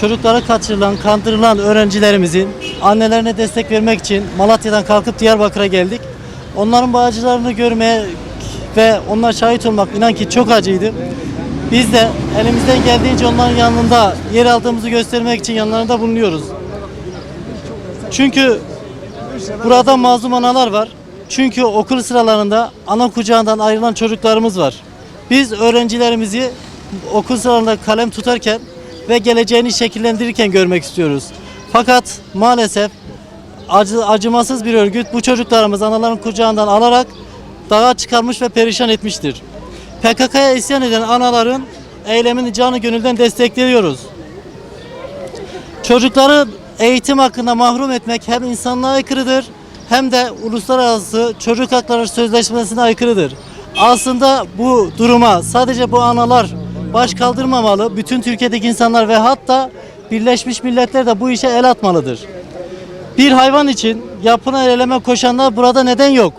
çocuklara kaçırılan, kandırılan öğrencilerimizin annelerine destek vermek için Malatya'dan kalkıp Diyarbakır'a geldik. Onların bu acılarını görmeye ve onlar şahit olmak inan ki çok acıydı. Biz de elimizden geldiğince onların yanında yer aldığımızı göstermek için yanlarında bulunuyoruz. Çünkü burada mazlum analar var. Çünkü okul sıralarında ana kucağından ayrılan çocuklarımız var. Biz öğrencilerimizi okul sıralarında kalem tutarken ve geleceğini şekillendirirken görmek istiyoruz. Fakat maalesef acı, acımasız bir örgüt bu çocuklarımız anaların kucağından alarak dağa çıkarmış ve perişan etmiştir. PKK'ya isyan eden anaların eylemini canı gönülden destekliyoruz. Çocukları eğitim hakkında mahrum etmek hem insanlığa aykırıdır hem de uluslararası çocuk hakları sözleşmesine aykırıdır. Aslında bu duruma sadece bu analar baş kaldırmamalı. Bütün Türkiye'deki insanlar ve hatta Birleşmiş Milletler de bu işe el atmalıdır. Bir hayvan için yapına el eleme koşanlar burada neden yok?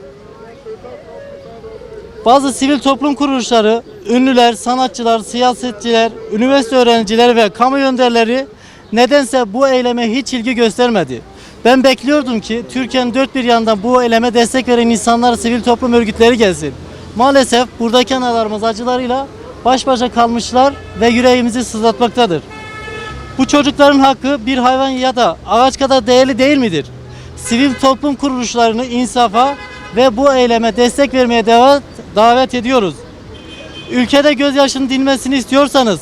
Bazı sivil toplum kuruluşları, ünlüler, sanatçılar, siyasetçiler, üniversite öğrencileri ve kamu önderleri nedense bu eyleme hiç ilgi göstermedi. Ben bekliyordum ki Türkiye'nin dört bir yandan bu eyleme destek veren insanlar, sivil toplum örgütleri gelsin. Maalesef buradaki analarımız acılarıyla baş başa kalmışlar ve yüreğimizi sızlatmaktadır. Bu çocukların hakkı bir hayvan ya da ağaç kadar değerli değil midir? Sivil toplum kuruluşlarını insafa ve bu eyleme destek vermeye davet, davet ediyoruz. Ülkede gözyaşının dinmesini istiyorsanız,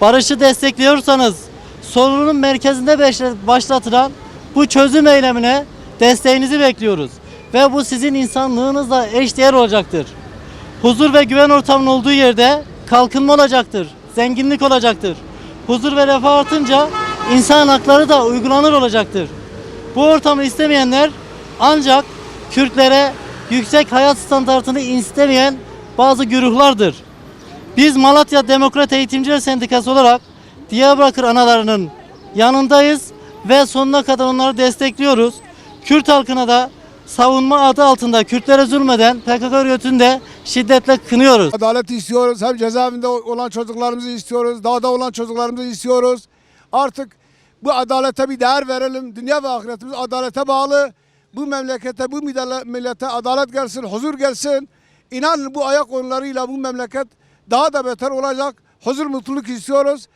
barışı destekliyorsanız, sorunun merkezinde başlatılan bu çözüm eylemine desteğinizi bekliyoruz. Ve bu sizin insanlığınızla eşdeğer olacaktır. Huzur ve güven ortamının olduğu yerde kalkınma olacaktır, zenginlik olacaktır. Huzur ve refah artınca insan hakları da uygulanır olacaktır. Bu ortamı istemeyenler ancak Kürtlere yüksek hayat standartını istemeyen bazı güruhlardır. Biz Malatya Demokrat Eğitimciler Sendikası olarak Diyarbakır analarının yanındayız ve sonuna kadar onları destekliyoruz. Kürt halkına da savunma adı altında Kürtlere zulmeden PKK örgütünü de şiddetle kınıyoruz. Adalet istiyoruz. Hem cezaevinde olan çocuklarımızı istiyoruz. Dağda olan çocuklarımızı istiyoruz. Artık bu adalete bir değer verelim. Dünya ve ahiretimiz adalete bağlı. Bu memlekete, bu millete- adalet gelsin, huzur gelsin. İnanın bu ayak oyunlarıyla bu memleket daha da beter olacak. Huzur, mutluluk istiyoruz.